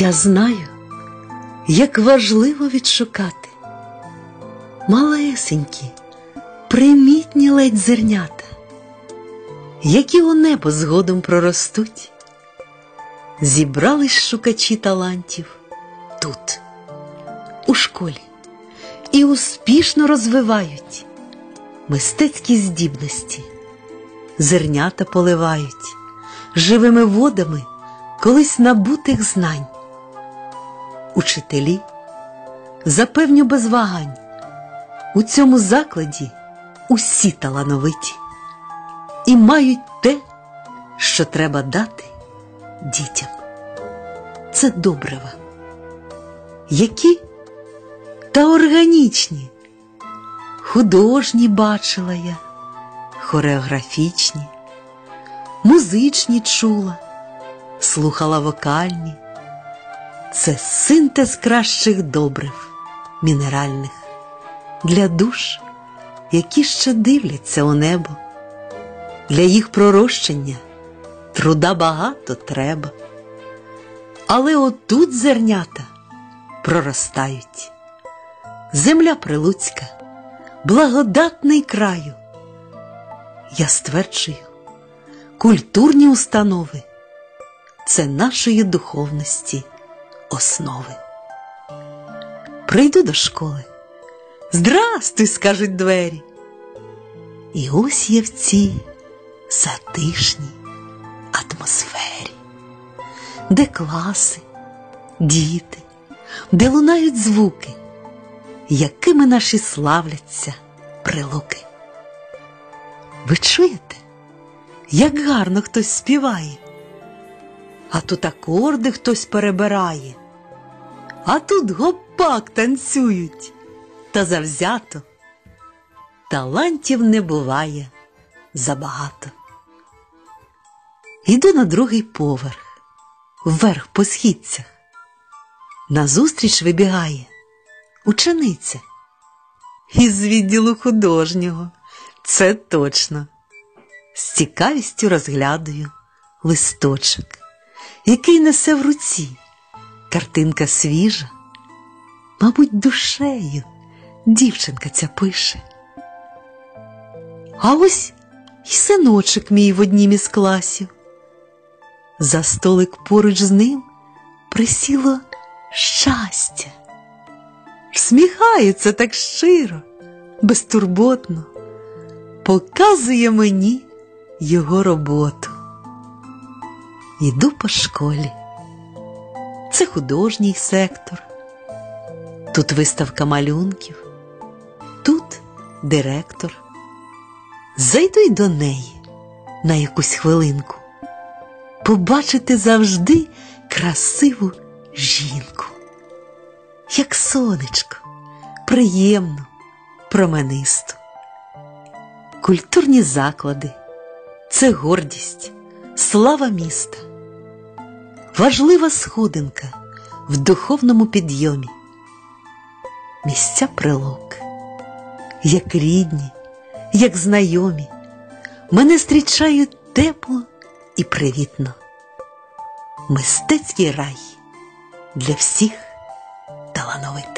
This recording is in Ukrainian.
Я знаю, як важливо відшукати малесенькі, примітні ледь зернята, які у небо згодом проростуть. Зібрались шукачі талантів тут, у школі, і успішно розвивають мистецькі здібності, зернята поливають живими водами колись набутих знань. Учителі, запевню без вагань, у цьому закладі усі талановиті і мають те, що треба дати дітям. Це добрива. Які та органічні, художні бачила я, хореографічні, музичні чула, слухала вокальні. Це синтез кращих добрив, мінеральних, для душ, які ще дивляться у небо, для їх пророщення труда багато треба. Але отут зернята проростають. Земля прилуцька, благодатний краю. Я стверджую, культурні установи це нашої духовності основи. Прийду до школи. Здрастуй, скажуть двері. І ось я в цій затишній атмосфері, де класи, діти, де лунають звуки, якими наші славляться прилуки. Ви чуєте, як гарно хтось співає, а тут акорди хтось перебирає, а тут гопак танцюють та завзято. Талантів не буває забагато. Іду на другий поверх, вверх по східцях. Назустріч вибігає учениця із відділу художнього, це точно. З цікавістю розглядаю листочок, який несе в руці. Картинка свіжа, мабуть, душею дівчинка ця пише. А ось і синочок мій в однім із класів. За столик поруч з ним присіло щастя, всміхається так щиро, безтурботно, показує мені його роботу. Йду по школі. Це художній сектор. Тут виставка малюнків, тут директор. Зайду й до неї на якусь хвилинку, побачити завжди красиву жінку, як сонечко, приємну, променисту. Культурні заклади це гордість, слава міста, важлива сходинка в духовному підйомі, місця прилук, як рідні, як знайомі, мене зустрічають тепло і привітно. Мистецький рай для всіх талановитих.